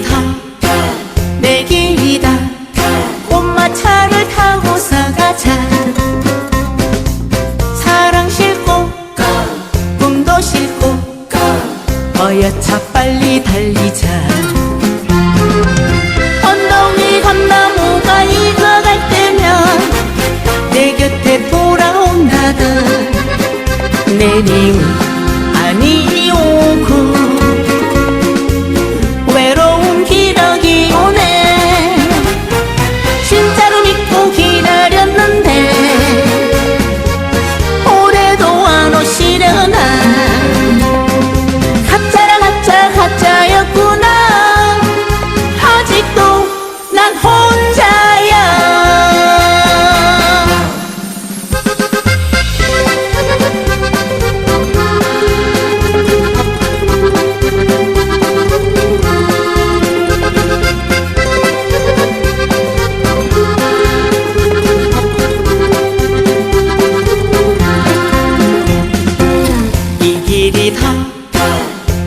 길이다 내 길이다. 꽃마차를 타고 서가자. 사랑 싣고 꿈도 싣고 어여차 빨리 달리자. 언덕이 감나무가 익어갈 때면 내 곁에 돌아온다던 내 미운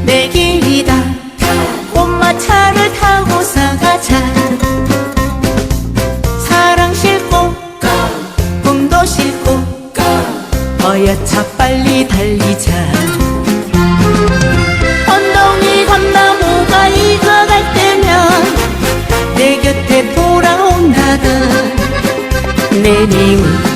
내 길이다. 꽃마차를 타고서 가자. 사랑 싣고 꿈도 싣고 어여차 빨리 달리자. 언덕 위 감나무가 익어갈 때면 내 곁에 돌아온다던 내님은